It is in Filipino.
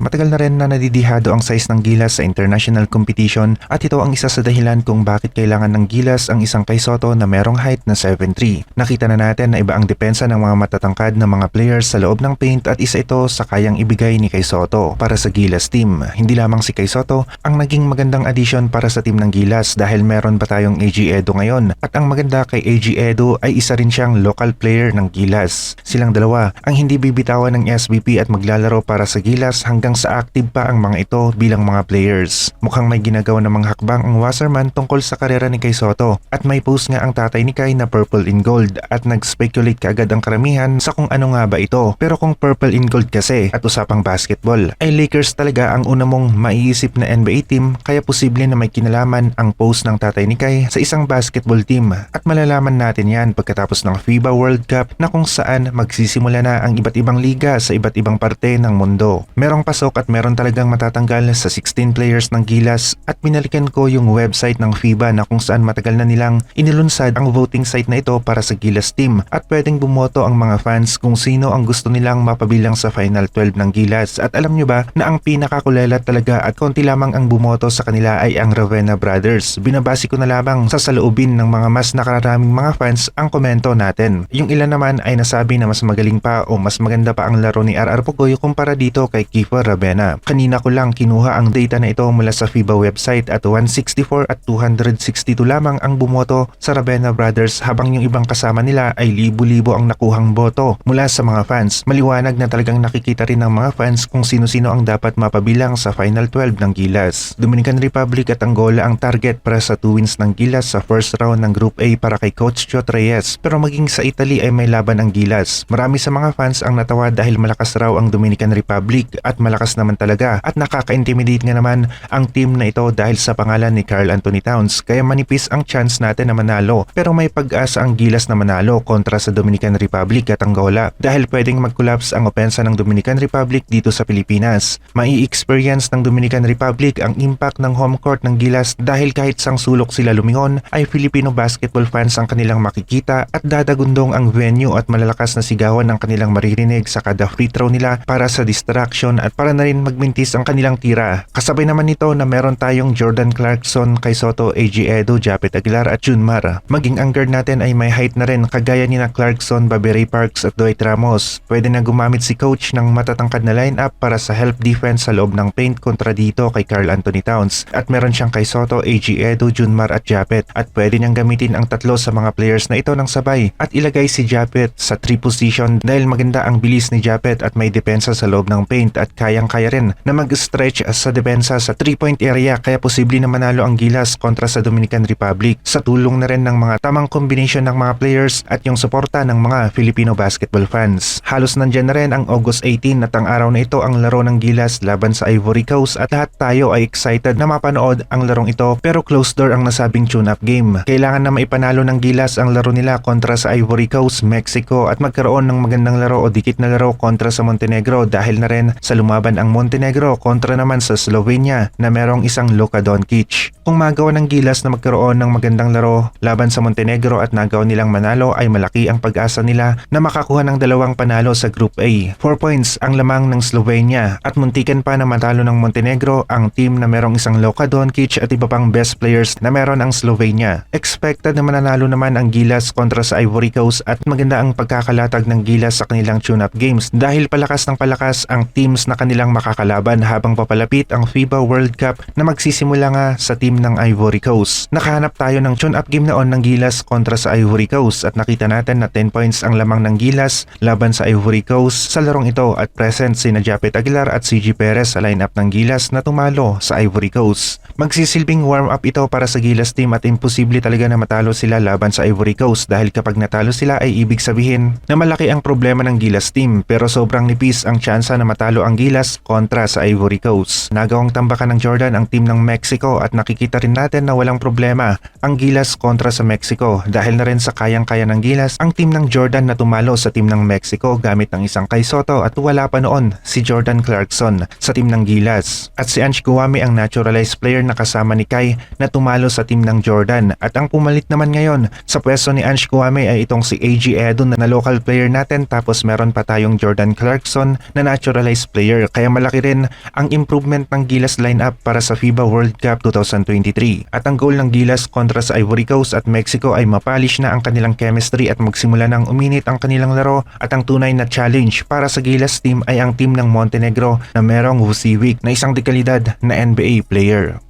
Matagal na rin na nadidihado ang size ng gilas sa international competition at ito ang isa sa dahilan kung bakit kailangan ng gilas ang isang kay Soto na merong height na 7'3". Nakita na natin na iba ang depensa ng mga matatangkad na mga players sa loob ng paint at isa ito sa kayang ibigay ni Kay Soto para sa Gilas team. Hindi lamang si Kay Soto ang naging magandang addition para sa team ng Gilas dahil meron pa tayong AG Edo ngayon at ang maganda kay AG Edo ay isa rin siyang local player ng Gilas. Silang dalawa ang hindi bibitawan ng SBP at maglalaro para sa Gilas hanggang sa active pa ang mga ito bilang mga players. Mukhang may ginagawa ng mga hakbang ang Wasserman tungkol sa karera ni Kay Soto at may post nga ang tatay ni Kay na purple in gold at nag-speculate kaagad ang karamihan sa kung ano nga ba ito. Pero kung purple in gold kasi at usapang basketball ay Lakers talaga ang una mong maiisip na NBA team kaya posible na may kinalaman ang post ng tatay ni Kay sa isang basketball team at malalaman natin yan pagkatapos ng FIBA World Cup na kung saan magsisimula na ang iba't ibang liga sa iba't ibang parte ng mundo. Merong pasok at meron talagang matatanggal sa 16 players ng Gilas at binalikan ko yung website ng FIBA na kung saan matagal na nilang inilunsad ang voting site na ito para sa Gilas team at pwedeng bumoto ang mga fans kung sino ang gusto nilang mapabilang sa Final 12 ng Gilas at alam nyo ba na ang pinakakulelat talaga at konti lamang ang bumoto sa kanila ay ang Ravenna Brothers. Binabasi ko na lamang sa saloobin ng mga mas nakaraming mga fans ang komento natin. Yung ilan naman ay nasabi na mas magaling pa o mas maganda pa ang laro ni RR Pugoy kumpara dito kay Kiefer Ravenna. Kanina ko lang kinuha ang data na ito mula sa FIBA website at 164 at 262 lamang ang bumoto sa Ravenna Brothers habang yung ibang kasama nila ay libo-libo ang nakuhang boto mula sa mga fans. Maliwanag na talagang nakikita rin ng mga fans kung sino-sino ang dapat mapabilang sa Final 12 ng Gilas. Dominican Republic at Angola ang target para sa two wins ng Gilas sa first round ng Group A para kay Coach Chot Reyes pero maging sa Italy ay may laban ang Gilas. Marami sa mga fans ang natawa dahil malakas raw ang Dominican Republic at malakas naman talaga at nakaka-intimidate nga naman ang team na ito dahil sa pangalan ni Carl Anthony Towns kaya manipis ang chance natin na manalo pero may pag-asa ang Gilas na manalo kontra sa Dominican Republic at Angola dahil pwedeng mag-collapse ang opensa ng Dominican Republic dito sa Pilipinas. Mai-experience ng Dominican Republic ang impact ng home court ng Gilas dahil kahit sang sulok sila lumingon ay Filipino basketball fans ang kanilang makikita at dadagundong ang venue at malalakas na sigawan ng kanilang maririnig sa kada free throw nila para sa distraction at para na rin magmintis ang kanilang tira. Kasabay naman nito na meron tayong Jordan Clarkson, Kay Soto, AG Edo, Japet Aguilar at Junmar. Maging ang guard natin ay may height na rin kagaya ni na Clarkson, Baberay Parks at Dwight Ramos. Pwede na gumamit si coach ng matatangkad na lineup para sa help defense sa loob ng paint kontra dito kay Carl Anthony Towns. At meron siyang Kay Soto, AG Edo, Junmar at Japet. At pwede niyang gamitin ang tatlo sa mga players na ito ng sabay at ilagay si Japet sa 3 position dahil maganda ang bilis ni Japet at may depensa sa loob ng paint at kayang-kaya rin na mag-stretch sa depensa sa 3-point area kaya posible na manalo ang Gilas kontra sa Dominican Republic sa tulong na rin ng mga tamang combination ng mga players at yung suporta ng mga Filipino basketball fans. Halos nandyan na rin ang August 18 at ang araw na ito ang laro ng Gilas laban sa Ivory Coast at lahat tayo ay excited na mapanood ang larong ito pero closed door ang nasabing tune-up game. Kailangan na maipanalo ng Gilas ang laro nila kontra sa Ivory Coast, Mexico at magkaroon ng magandang laro o dikit na laro kontra sa Montenegro dahil na rin sa lumaban ang Montenegro kontra naman sa Slovenia na merong isang Luka Doncic. Kung magawa ng Gilas na magkaroon ng magandang laro laban sa Montenegro at nagawa nilang manalo ay malaki ang pag-asa nila na makakuha ng dalawang panalo sa Group A. 4 points ang lamang ng Slovenia at muntikan pa na matalo ng Montenegro ang team na merong isang Luka Doncic at iba pang best players na meron ang Slovenia. Expected na mananalo naman ang Gilas kontra sa Ivory Coast at maganda ang pagkakalatag ng Gilas sa kanilang tune-up games dahil palakas ng palakas ang teams na kanilang makakalaban habang papalapit ang FIBA World Cup na magsisimula nga sa team ng Ivory Coast. Nakahanap tayo ng tune-up game noon ng Gilas kontra sa Ivory Coast at nakita natin na 10 points ang lamang ng Gilas laban sa Ivory Coast sa larong ito at present si Japet Aguilar at CG Perez sa lineup ng Gilas na tumalo sa Ivory Coast. Magsisilbing warm-up ito para sa Gilas team at imposible talaga na matalo sila laban sa Ivory Coast dahil kapag natalo sila ay ibig sabihin na malaki ang problema ng Gilas team pero sobrang nipis ang tsansa na matalo ang Gilas kontra sa Ivory Coast. Nagawang tambakan ng Jordan ang team ng Mexico at nakikita rin natin na walang problema ang Gilas kontra sa Mexico dahil na rin sa kayang-kaya ng Gilas ang team ng Jordan na tumalo sa team ng Mexico gamit ng isang kay Soto at wala pa noon si Jordan Clarkson sa team ng Gilas. At si Ange Guwami ang naturalized player na kasama ni Kai na tumalo sa team ng Jordan at ang pumalit naman ngayon sa pwesto ni Ange Guwami ay itong si AG Edo na local player natin tapos meron pa tayong Jordan Clarkson na naturalized player kaya malaki rin ang improvement ng Gilas lineup para sa FIBA World Cup 2023. At ang goal ng Gilas kontra sa Ivory Coast at Mexico ay mapolish na ang kanilang chemistry at magsimula ng uminit ang kanilang laro at ang tunay na challenge para sa Gilas team ay ang team ng Montenegro na merong Vucevic na isang dekalidad na NBA player.